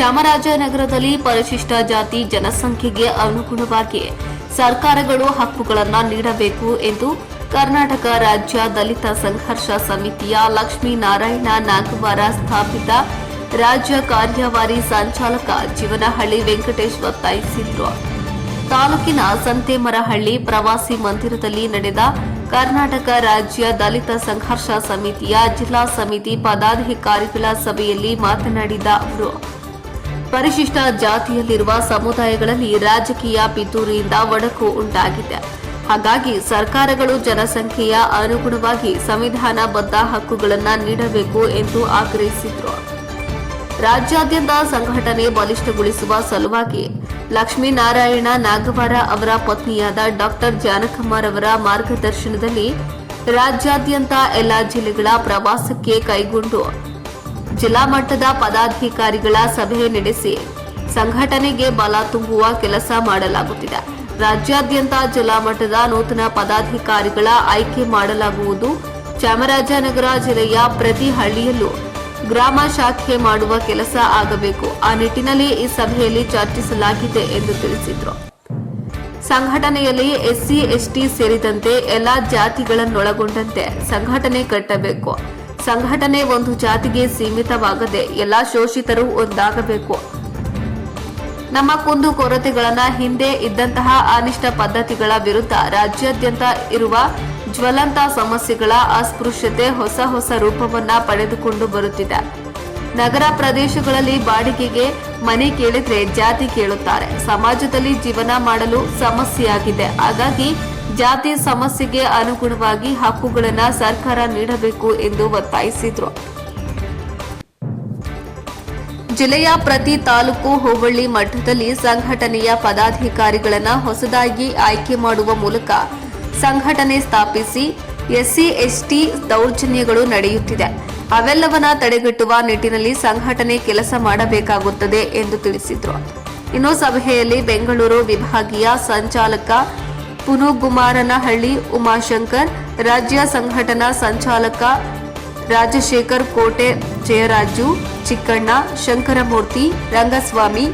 ಚಾಮರಾಜನಗರದಲ್ಲಿ ಪರಿಶಿಷ್ಟ ಜಾತಿ ಜನಸಂಖ್ಯೆಗೆ ಅನುಗುಣವಾಗಿ ಸರ್ಕಾರಗಳು ಹಕ್ಕುಗಳನ್ನು ನೀಡಬೇಕು ಎಂದು ಕರ್ನಾಟಕ ರಾಜ್ಯ ದಲಿತ ಸಂಘರ್ಷ ಸಮಿತಿಯ ಲಕ್ಷ್ಮೀನಾರಾಯಣ ನಾಗವಾರ ಸ್ಥಾಪಿತ ರಾಜ್ಯ ಕಾರ್ಯವಾರಿ ಸಂಚಾಲಕ ಜೀವನಹಳ್ಳಿ ವೆಂಕಟೇಶ್ ಒತ್ತಾಯಿಸಿದರು ತಾಲೂಕಿನ ಸಂತೇಮರಹಳ್ಳಿ ಪ್ರವಾಸಿ ಮಂದಿರದಲ್ಲಿ ನಡೆದ ಕರ್ನಾಟಕ ರಾಜ್ಯ ದಲಿತ ಸಂಘರ್ಷ ಸಮಿತಿಯ ಜಿಲ್ಲಾ ಸಮಿತಿ ಪದಾಧಿಕಾರಿಗಳ ಸಭೆಯಲ್ಲಿ ಮಾತನಾಡಿದ ಅವರು. ಪರಿಶಿಷ್ಟ ಜಾತಿಯಲ್ಲಿರುವ ಸಮುದಾಯಗಳಲ್ಲಿ ರಾಜಕೀಯ ಪಿತೂರಿಯಿಂದ ಒಡಕು ಉಂಟಾಗಿದೆ. ಹಾಗಾಗಿ ಸರ್ಕಾರಗಳು ಜನಸಂಖ್ಯೆಯ ಅನುಗುಣವಾಗಿ ಸಂವಿಧಾನಬದ್ಧ ಹಕ್ಕುಗಳನ್ನು ನೀಡಬೇಕು ಎಂದು ಆಗ್ರಹಿಸಿದರು. ರಾಜ್ಯಾದ್ಯಂತ ಸಂಘಟನೆ ಬಲಿಷ್ಠಗೊಳಿಸುವ ಸಲುವಾಗಿ ಲಕ್ಷ್ಮೀನಾರಾಯಣ ನಾಗವಾರ ಅವರ ಪತ್ನಿಯಾದ ಡಾಕ್ಟರ್ ಜಾನಕಮ್ಮರವರ ಮಾರ್ಗದರ್ಶನದಲ್ಲಿ ರಾಜ್ಯಾದ್ಯಂತ ಎಲ್ಲ ಜಿಲ್ಲೆಗಳ ಪ್ರವಾಸಕ್ಕೆ ಕೈಗೊಂಡು ಜಿಲ್ಲಾ ಮಟ್ಟದ ಪದಾಧಿಕಾರಿಗಳ ಸಭೆ ನಡೆಸಿ ಸಂಘಟನೆಗೆ ಬಲ ತುಂಬುವ ಕೆಲಸ ಮಾಡಲಾಗುತ್ತಿದೆ. ರಾಜ್ಯಾದ್ಯಂತ ಜಿಲ್ಲಾ ಮಟ್ಟದ ನೂತನ ಪದಾಧಿಕಾರಿಗಳ ಆಯ್ಕೆ ಮಾಡಲಾಗುವುದು. ಚಾಮರಾಜನಗರ ಜಿಲ್ಲೆಯ ಪ್ರತಿ ಹಳ್ಳಿಯಲ್ಲೂ ಗ್ರಾಮ ಶಾಖೆ ಮಾಡುವ ಕೆಲಸ ಆಗಬೇಕು. ಆ ನಿಟ್ಟಿನಲ್ಲಿ ಈ ಸಭೆಯಲ್ಲಿ ಚರ್ಚಿಸಲಾಗಿದೆ ಎಂದು ತಿಳಿಸಿದರು. ಸಂಘಟನೆಯಲ್ಲಿ ಎಸ್ಸಿ, ಎಸ್ಟಿ ಸೇರಿದಂತೆ ಎಲ್ಲಾ ಜಾತಿಗಳನ್ನೊಳಗೊಂಡಂತೆ ಸಂಘಟನೆ ಕಟ್ಟಬೇಕು. ಸಂಘಟನೆ ಒಂದು ಜಾತಿಗೆ ಸೀಮಿತವಾಗದೆ ಎಲ್ಲ ಶೋಷಿತರು ಒಂದಾಗಬೇಕು. ನಮ್ಮ ಕುಂದು ಕೊರತೆಗಳನ್ನ ಹಿಂದೆ ಇದ್ದಂತಹ ಅನಿಷ್ಟ ಪದ್ಧತಿಗಳ ವಿರುದ್ಧ ರಾಜ್ಯಾದ್ಯಂತ ಇರುವ ಜ್ವಲಂತ ಸಮಸ್ಯೆಗಳ ಅಸ್ಪೃಶ್ಯತೆ ಹೊಸ ಹೊಸ ರೂಪವನ್ನ ಪಡೆದುಕೊಂಡು ಬರುತ್ತಿದೆ. ನಗರ ಪ್ರದೇಶಗಳಲ್ಲಿ ಬಾಡಿಗೆಗೆ ಮನೆ ಕೇಳಿದ್ರೆ ಜಾತಿ ಕೇಳುತ್ತಾರೆ. ಸಮಾಜದಲ್ಲಿ ಜೀವನ ಮಾಡಲು ಸಮಸ್ಯೆಯಾಗಿದೆ. ಹಾಗಾಗಿ ಜಾತಿ ಸಮಸ್ಯೆಗೆ ಅನುಗುಣವಾಗಿ ಹಕ್ಕುಗಳನ್ನು ಸರ್ಕಾರ ನೀಡಬೇಕು ಎಂದು ಒತ್ತಾಯಿಸಿದರು. ಜಿಲ್ಲೆಯ ಪ್ರತಿ ತಾಲೂಕು ಹೋಬಳಿ ಮಟ್ಟದಲ್ಲಿ ಸಂಘಟನೆಯ ಪದಾಧಿಕಾರಿಗಳನ್ನು ಹೊಸದಾಗಿ ಆಯ್ಕೆ ಮಾಡುವ ಮೂಲಕ ಸಂಘಟನೆ ಸ್ಥಾಪಿಸಿ ಎಸ್ಸಿ, ಎಸ್ಟಿ ದೌರ್ಜನ್ಯಗಳು ನಡೆಯುತ್ತಿದೆ. ಅವೆಲ್ಲವನ್ನ ತಡೆಗಟ್ಟುವ ನಿಟ್ಟಿನಲ್ಲಿ ಸಂಘಟನೆ ಕೆಲಸ ಮಾಡಬೇಕಾಗುತ್ತದೆ ಎಂದು ತಿಳಿಸಿದರು. ಇನ್ನು ಸಭೆಯಲ್ಲಿ ಬೆಂಗಳೂರು ವಿಭಾಗೀಯ ಸಂಚಾಲಕ ಪುನುಗುಮಾರನಹಳ್ಳಿ ಉಮಾಶಂಕರ್, ರಾಜ್ಯ ಸಂಘಟನಾ ಸಂಚಾಲಕ ರಾಜಶೇಖರ್ ಕೋಟೆ, ಜಯರಾಜು, ಚಿಕ್ಕಣ್ಣ, ಶಂಕರಮೂರ್ತಿ, ರಂಗಸ್ವಾಮಿ,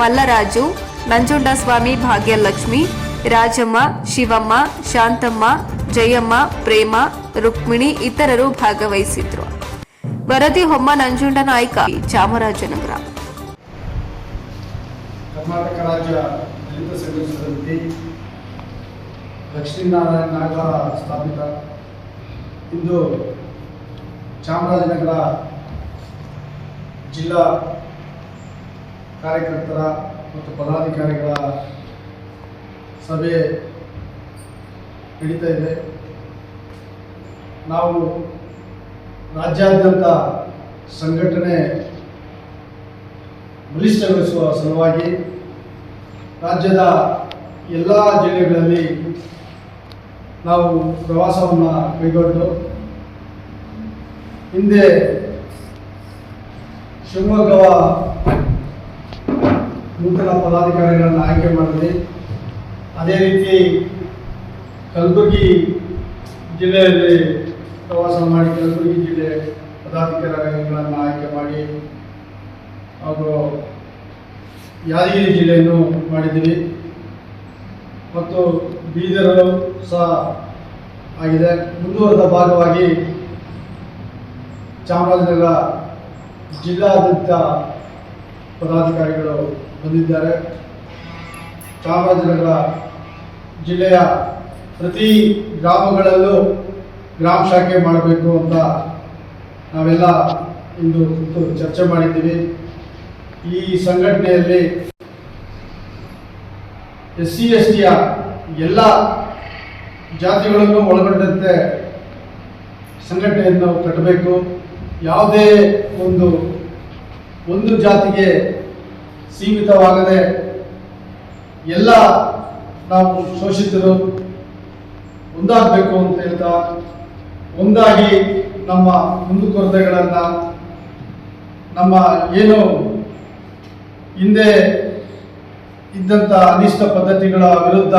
ಮಲ್ಲರಾಜು, ನಂಜುಂಡಸ್ವಾಮಿ, ಭಾಗ್ಯಲಕ್ಷ್ಮಿ, ರಾಜಮ್ಮ, ಶಿವಮ್ಮ, ಶಾಂತಮ್ಮ, ಜಯಮ್ಮ, ಪ್ರೇಮ, ರುಕ್ಮಿಣಿ ಇತರರು ಭಾಗವಹಿಸಿದ್ರು. ವರದಿ ಹೊಮ್ಮ ನಂಜುಂಡ ನಾಯ್ಕ, ಚಾಮರಾಜನಗರ. ಕರ್ನಾಟಕ ರಾಜ್ಯ ದಲಿತ ಲಕ್ಷ್ಮೀನಾರಾಯಣ ನಾಗರ ಸ್ಥಾಪಿತ. ಇಂದು ಚಾಮರಾಜನಗರ ಜಿಲ್ಲಾ ಕಾರ್ಯಕರ್ತರ ಮತ್ತು ಪದಾಧಿಕಾರಿಗಳ ಸಭೆ ನಡೀತಾ ಇದೆ. ನಾವು ರಾಜ್ಯಾದ್ಯಂತ ಸಂಘಟನೆ ಬಲಿಷ್ಠಗೊಳಿಸುವ ಸಲುವಾಗಿ ರಾಜ್ಯದ ಎಲ್ಲ ಜಿಲ್ಲೆಗಳಲ್ಲಿ ನಾವು ಪ್ರವಾಸವನ್ನು ಕೈಗೊಂಡು ಹಿಂದೆ ಶಿವಮೊಗ್ಗವ ನೂತನ ಪದಾಧಿಕಾರಿಗಳನ್ನು ಆಯ್ಕೆ ಮಾಡಿದ್ವಿ. ಅದೇ ರೀತಿ ಕಲಬುರಗಿ ಜಿಲ್ಲೆಯಲ್ಲಿ ಪ್ರವಾಸ ಮಾಡಿ ಕಲಬುರಗಿ ಜಿಲ್ಲೆ ಪದಾಧಿಕಾರಿಗಳನ್ನು ಆಯ್ಕೆ ಮಾಡಿ ಹಾಗೂ ಯಾದಗಿರಿ ಜಿಲ್ಲೆಯನ್ನು ಮಾಡಿದ್ದೀವಿ. ಮತ್ತು ಬೀದರು ಸಹ ಆಗಿದೆ. ಮುಂದುವರೆದ ಭಾಗವಾಗಿ ಚಾಮರಾಜನಗರ ಜಿಲ್ಲಾಡಳಿತ ಪದಾಧಿಕಾರಿಗಳು ಬಂದಿದ್ದಾರೆ. ಚಾಮರಾಜನಗರ ಜಿಲ್ಲೆಯ ಪ್ರತಿ ಗ್ರಾಮಗಳಲ್ಲೂ ಗ್ರಾಮ ಶಾಖೆ ಮಾಡಬೇಕು ಅಂತ ನಾವೆಲ್ಲ ಇಂದು ಕುರಿತು ಚರ್ಚೆ ಮಾಡಿದ್ದೀವಿ. ಈ ಸಂಘಟನೆಯಲ್ಲಿ ಎಸ್ ಸಿ ಎಸ್ ಟಿಯ ಎಲ್ಲ ಜಾತಿಗಳನ್ನು ಒಳಗೊಂಡಂತೆ ಸಂಘಟನೆಯನ್ನು ಕಟ್ಟಬೇಕು. ಯಾವುದೇ ಒಂದು ಒಂದು ಜಾತಿಗೆ ಸೀಮಿತವಾಗದೆ ಎಲ್ಲ ನಾವು ಶೋಷಿತರು ಒಂದಾಗಬೇಕು ಅಂತ ಹೇಳ್ತಾ, ಒಂದಾಗಿ ನಮ್ಮ ಮುಂದುಕೊರತೆಗಳನ್ನು ನಮ್ಮ ಏನು ಹಿಂದೆ ಇದ್ದಂಥ ಅನಿಷ್ಟ ಪದ್ಧತಿಗಳ ವಿರುದ್ಧ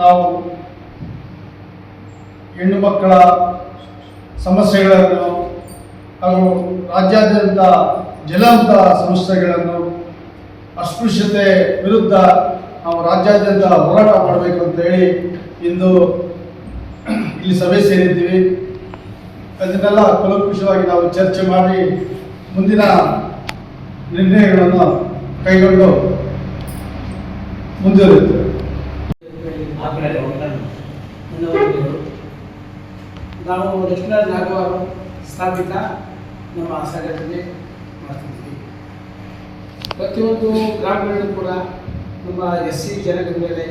ನಾವು ಹೆಣ್ಣು ಮಕ್ಕಳ ಸಮಸ್ಯೆಗಳನ್ನು ಹಾಗೂ ರಾಜ್ಯಾದ್ಯಂತ ಜ್ವಲಂತ ಸಮಸ್ಯೆಗಳನ್ನು, ಅಸ್ಪೃಶ್ಯತೆ ವಿರುದ್ಧ ನಾವು ರಾಜ್ಯಾದ್ಯಂತ ಹೋರಾಟ ಮಾಡಬೇಕು ಅಂತ ಹೇಳಿ ಇಂದು ಇಲ್ಲಿ ಸಭೆ ಸೇರಿದ್ದೀವಿ. ಅದನ್ನೆಲ್ಲ ಕುಲಂಕುಷವಾಗಿ ನಾವು ಚರ್ಚೆ ಮಾಡಿ ಮುಂದಿನ ನಿರ್ಣಯಗಳನ್ನು ಕೈಗೊಂಡು ಮುಂದುವರಿಯುತ್ತೇವೆ. ನಾವು ದಕ್ಷಿಣ ನಾಗವಾರ ಸ್ಥಾಪಿತ ನಮ್ಮ ಸಂಘಟನೆ ಮಾಡ್ತಿದ್ವಿ ಪ್ರತಿಯೊಂದು ಗ್ರಾಮಗಳಲ್ಲೂ ಕೂಡ ನಮ್ಮ ಎಸ್ ಸಿ ಜನಗಳ ಮೇಲೆ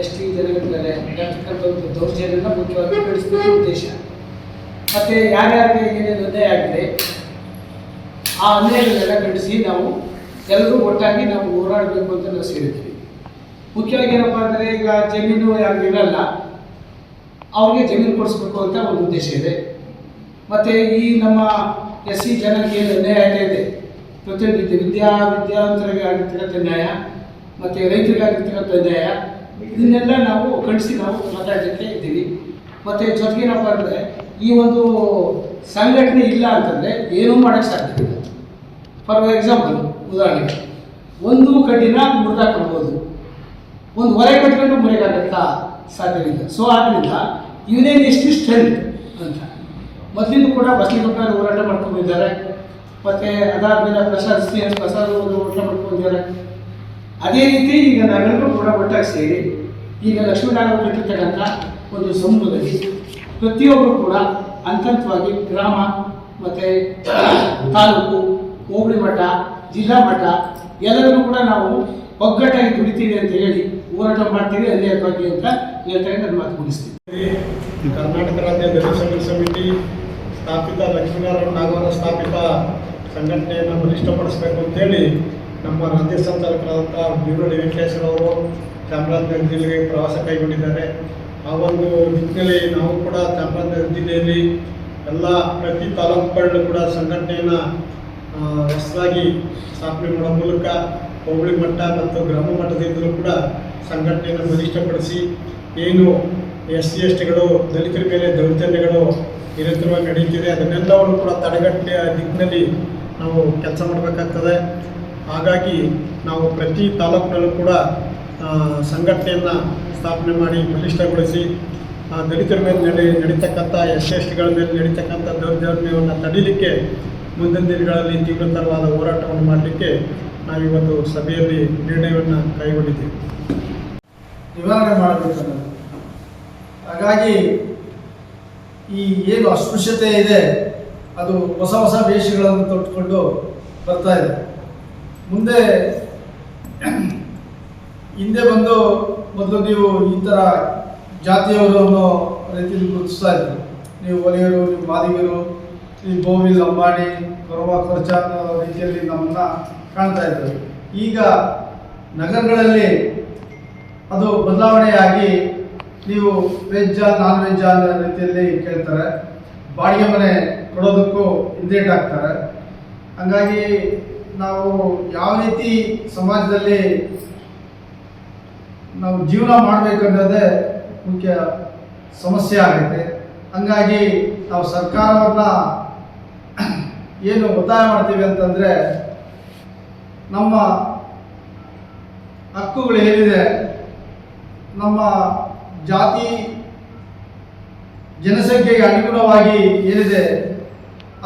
ಎಸ್ ಟಿ ಜನಗಳ ಮೇಲೆ ನಡೀತಕ್ಕಂಥ ಒಂದು ದೌರ್ಜನ್ಯನ ಮುಖ್ಯವಾಗಿ ಕಳಿಸಬೇಕು ಉದ್ದೇಶ. ಮತ್ತು ಯಾರ್ಯಾರಿಗೆ ಏನೇನು ಅನ್ಯಾಯ ಆಗಿದೆ ಆ ಅನ್ಯಾಯಗಳನ್ನೆಲ್ಲ ಖಂಡಿಸಿ ನಾವು ಎಲ್ಲರೂ ಒಟ್ಟಾಗಿ ನಾವು ಹೋರಾಡಬೇಕು ಅಂತ ನಾವು ಸೇರಿದ್ವಿ ಮುಖ್ಯವಾಗಿ ಏನಪ್ಪಾ ಅಂದರೆ ಈಗ ಜಮೀನು ಯಾರು ಇರಲ್ಲ ಅವ್ರಿಗೆ ಜಮೀನು ಕೊಡಿಸ್ಬೇಕು ಅಂತ ಒಂದು ಉದ್ದೇಶ ಇದೆ. ಮತ್ತು ಈ ನಮ್ಮ ಎಸ್ ಸಿ ಜನಕ್ಕೆ ನ್ಯಾಯ ಇದೆ. ಪ್ರತಿಯೊಂದು ವಿದ್ಯಾ, ವಿದ್ಯಾವಂತರಿಗೆ ಆಗಿರ್ತಕ್ಕಂಥ ನ್ಯಾಯ, ಮತ್ತು ರೈತರಿಗೆ ಆಗಿರ್ತಕ್ಕಂಥ ನ್ಯಾಯ, ಇದನ್ನೆಲ್ಲ ನಾವು ಖಂಡಿಸಿ ನಾವು ಮಾತಾಡಲಿಕ್ಕೆ ಇದ್ದೀವಿ. ಮತ್ತು ಜೊತೆಗೆ ಏನಪ್ಪ ಅಂದರೆ, ಈ ಒಂದು ಸಂಘಟನೆ ಇಲ್ಲ ಅಂತಂದರೆ ಏನೂ ಮಾಡೋಕ್ಕೆ ಸಾಧ್ಯ ಇಲ್ಲ. ಫಾರ್ ಎಕ್ಸಾಂಪಲ್ ಉದಾಹರಣೆಗೆ, ಒಂದು ಕಡ್ಡಿನ ಮುರಿದಾಕೊಳ್ಬೋದು ಒಂದು ಹೊರೆ ಕಟ್ಕೊಂಡು ಮುರಿಗಾಗತ್ತ ಸಾಧ್ಯವಿಲ್ಲ. ಸೊ ಆದ್ದರಿಂದ ಇವನೇನು ಎಷ್ಟು ಸ್ಟ್ರೆಂತ್ ಅಂತ. ಮೊದಲಿಂದ ಕೂಡ ಬಸಲಿಗೊಬ್ಬರ ಹೋರಾಟ ಮಾಡ್ಕೊಂಡಿದ್ದಾರೆ ಮತ್ತು ಅದಾದಮೇಲೆ ಪ್ರಸಾದ್ ಸಿ ಎಸ್ ಪ್ರಸಾದ್ ಅವರು ಹೋರಾಟ ಮಾಡ್ಕೊಂಡಿದ್ದಾರೆ ಅದೇ ರೀತಿ ಈಗ ನಾವೆಲ್ಲರೂ ಕೂಡ ಒಟ್ಟಾಗಿ ಸೇರಿ ಈಗ ಲಕ್ಷ್ಮೀನಾರಾಯಣ ಕಟ್ಟಿರ್ತಕ್ಕಂಥ ಒಂದು ಸಮೂಹದಲ್ಲಿ ಪ್ರತಿಯೊಬ್ಬರು ಕೂಡ ಹಂತವಾಗಿ ಗ್ರಾಮ ಮತ್ತು ತಾಲೂಕು, ಹೋಬಳಿ ಮಠ, ಜಿಲ್ಲಾ ಮಟ್ಟ ಎಲ್ಲರಿಗೂ ಕೂಡ ನಾವು ಒಗ್ಗಟ್ಟಾಗಿ ದುಡಿತೀವಿ ಅಂತ ಹೇಳಿ ಹೋರಾಟ ಮಾಡ್ತೀವಿ ಅನ್ಯಾಯವಾಗಿ ಅಂತ ಹೇಳ್ತಾರೆ ನನ್ನ ಮಾತು ಮುಗಿಸ್ತೀವಿ ಕರ್ನಾಟಕ ರಾಜ್ಯ ದಲಿತ ಸಮಿತಿ ಸ್ಥಾಪಿತ ಲಕ್ಷ್ಮೀನಾರಾಯಣ ನಾಗವರ ಸ್ಥಾಪಿತ ಸಂಘಟನೆಯನ್ನು ಬಲಿಷ್ಠಪಡಿಸಬೇಕು ಅಂತೇಳಿ ನಮ್ಮ ರಾಜ್ಯ ಸಂಚಾಲಕರಾದಂಥ ವೇಕೇಶ್ವರ ಅವರು ಚಾಮರಾಜನಗರ ಜಿಲ್ಲೆಗೆ ಪ್ರವಾಸ ಕೈಗೊಂಡಿದ್ದಾರೆ. ಆ ಒಂದು ನಿಟ್ಟಿನಲ್ಲಿ ನಾವು ಕೂಡ ಚಾಮರಾಜನಗರ ಜಿಲ್ಲೆಯಲ್ಲಿ ಎಲ್ಲ ಪ್ರತಿ ತಾಲೂಕುಗಳಲ್ಲೂ ಕೂಡ ಸಂಘಟನೆಯನ್ನು ಹೊಸದಾಗಿ ಸ್ಥಾಪನೆ ಮಾಡೋ ಮೂಲಕ ಹೋಬಳಿ ಮಟ್ಟ ಮತ್ತು ಗ್ರಾಮ ಮಟ್ಟದಿಂದಲೂ ಕೂಡ ಸಂಘಟನೆಯನ್ನು ಬಲಿಷ್ಠಪಡಿಸಿ ಏನು ಎಸ್ ಸಿ ಎಸ್ ಟಿಗಳು, ದಲಿತರ ಮೇಲೆ ದೌರ್ಜನ್ಯಗಳು ನಿರಂತರವಾಗಿ ನಡೆಯುತ್ತಿದೆ, ಅದನ್ನೆಲ್ಲವನ್ನು ಕೂಡ ತಡೆಗಟ್ಟೆಯ ದಿಕ್ಕಿನಲ್ಲಿ ನಾವು ಕೆಲಸ ಮಾಡಬೇಕಾಗ್ತದೆ. ಹಾಗಾಗಿ ನಾವು ಪ್ರತಿ ತಾಲೂಕಿನಲ್ಲೂ ಕೂಡ ಸಂಘಟನೆಯನ್ನು ಸ್ಥಾಪನೆ ಮಾಡಿ ಬಲಿಷ್ಠಗೊಳಿಸಿ ದಲಿತರ ಮೇಲೆ ನಡೆ, ನಡೀತಕ್ಕಂಥ ಎಸ್ ಎಸ್ ಟಿಗಳ ಮೇಲೆ ನಡೀತಕ್ಕಂಥ ದೌರ್ಜನ್ಯವನ್ನು ತಡೀಲಿಕ್ಕೆ ಮುಂದಿನ ದಿನಗಳಲ್ಲಿ ತೀವ್ರತರವಾದ ಹೋರಾಟವನ್ನು ಮಾಡಲಿಕ್ಕೆ ನಾವಿವತ್ತು ಸಭೆಯಲ್ಲಿ ನಿರ್ಣಯವನ್ನು ಕೈಗೊಂಡಿದ್ದೇವೆ. ನಿವಾರಣೆ ಮಾಡಬೇಕು ಹಾಗಾಗಿ ಈ ಏನು ಅಸ್ಪೃಶ್ಯತೆ ಇದೆ, ಅದು ಹೊಸ ಹೊಸ ವೇಷಗಳನ್ನು ತೊಟ್ಟುಕೊಂಡು ಬರ್ತಾ ಇದೆ. ಮುಂದೆ ಹಿಂದೆ ಬಂದು ಮೊದಲು ನೀವು ಈ ಥರ ಜಾತಿಯವರು ಅನ್ನೋ ರೀತಿಯಲ್ಲಿ ಗುರುತಿಸ್ತಾ ಇದ್ರು. ನೀವು ಒಲೆಯರು, ನೀವು ಮಾದಿಗರು, ಈ ಗೋವಿಲ್ ಅಂಬಾಣಿ ಕೊರವ, ಕೊರಚ ಅನ್ನೋ ರೀತಿಯಲ್ಲಿ ನಮ್ಮನ್ನ ಕಾಣ್ತಾ ಇದ್ರು ಈಗ ನಗರಗಳಲ್ಲಿ ಅದು ಬದಲಾವಣೆಯಾಗಿ ನೀವು ವೆಜ್ಜ ನಾನ್ ವೆಜ್ಜಾ ಅನ್ನೋ ರೀತಿಯಲ್ಲಿ ಕೇಳ್ತಾರೆ. ಬಾಡಿಗೆ ಮನೆ ಕೊಡೋದಕ್ಕೂ ಹಿಂದೇಟಾಗ್ತಾರೆ ಹಂಗಾಗಿ ನಾವು ಯಾವ ರೀತಿ ಸಮಾಜದಲ್ಲಿ ನಾವು ಜೀವನ ಮಾಡಬೇಕನ್ನೋದೇ ಮುಖ್ಯ ಸಮಸ್ಯೆ ಆಗೈತೆ. ಹಂಗಾಗಿ ನಾವು ಸರ್ಕಾರವನ್ನು ಏನು ಒತ್ತಾಯ ಮಾಡ್ತೀವಿ ಅಂತಂದರೆ ನಮ್ಮ ಹಕ್ಕುಗಳು ಏನಿದೆ, ನಮ್ಮ ಜಾತಿ ಜನಸಂಖ್ಯೆಗೆ ಅನುಗುಣವಾಗಿ ಏನಿದೆ,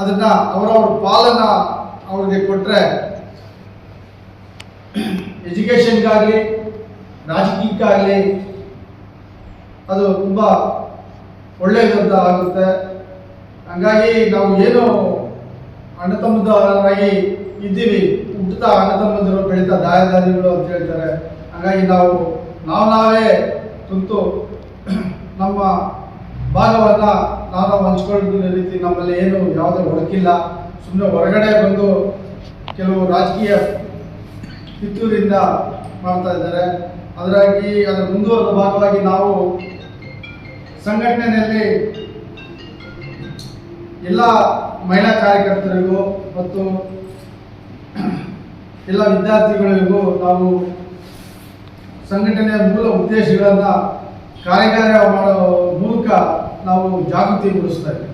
ಅದನ್ನ ಅವರವ್ರ ಪಾಲನ ಅವ್ರಿಗೆ ಕೊಟ್ಟರೆ ಎಜುಕೇಷನ್ಗಾಗಲಿ, ರಾಜಕೀಯಕ್ಕಾಗಲಿ ಅದು ತುಂಬ ಒಳ್ಳೆಯದಂತ ಆಗುತ್ತೆ. ಹಂಗಾಗಿ ನಾವು ಏನು ಅಣ್ಣ ತಮ್ಮದವರಾಗಿ ಇದ್ದೀವಿ ಹುಟ್ಟುತ್ತಾ ಅಣ್ಣ ತಮ್ಮಂದಿರು ಬೆಳೀತಾ ದಾಯದಾರಿಗಳು ಅಂತ ಹೇಳ್ತಾರೆ. ಹಾಗಾಗಿ ನಾವು ನಾವು ನಾವೇ ತುಂತು ನಮ್ಮ ಭಾಗವನ್ನು ನಾವು ನಾವು ಹಂಚ್ಕೊಳ್ಳೋ ರೀತಿ ನಮ್ಮಲ್ಲಿ ಏನು ಯಾವುದೇ ಹೊಡಕಿಲ್ಲ. ಸುಮ್ಮನೆ ಹೊರಗಡೆ ಬಂದು ಕೆಲವು ರಾಜಕೀಯ ಕಿತ್ತೂರಿಂದ ಮಾಡ್ತಾ ಇದ್ದಾರೆ. ಅದರಾಗಿ ಅದರ ಮುಂದುವರೆದ ಭಾಗವಾಗಿ ನಾವು ಸಂಘಟನೆಯಲ್ಲಿ ಎಲ್ಲ ಮಹಿಳಾ ಕಾರ್ಯಕರ್ತರಿಗೂ ಮತ್ತು ಎಲ್ಲ ವಿದ್ಯಾರ್ಥಿಗಳಿಗೂ ನಾವು ಸಂಘಟನೆಯ ಮೂಲ ಉದ್ದೇಶಗಳನ್ನು ಕಾರ್ಯಕಾರ್ಯ ಮಾಡೋ ಮೂಲಕ ನಾವು ಜಾಗೃತಿಗೊಳಿಸ್ತಾ ಇದ್ದೀವಿ.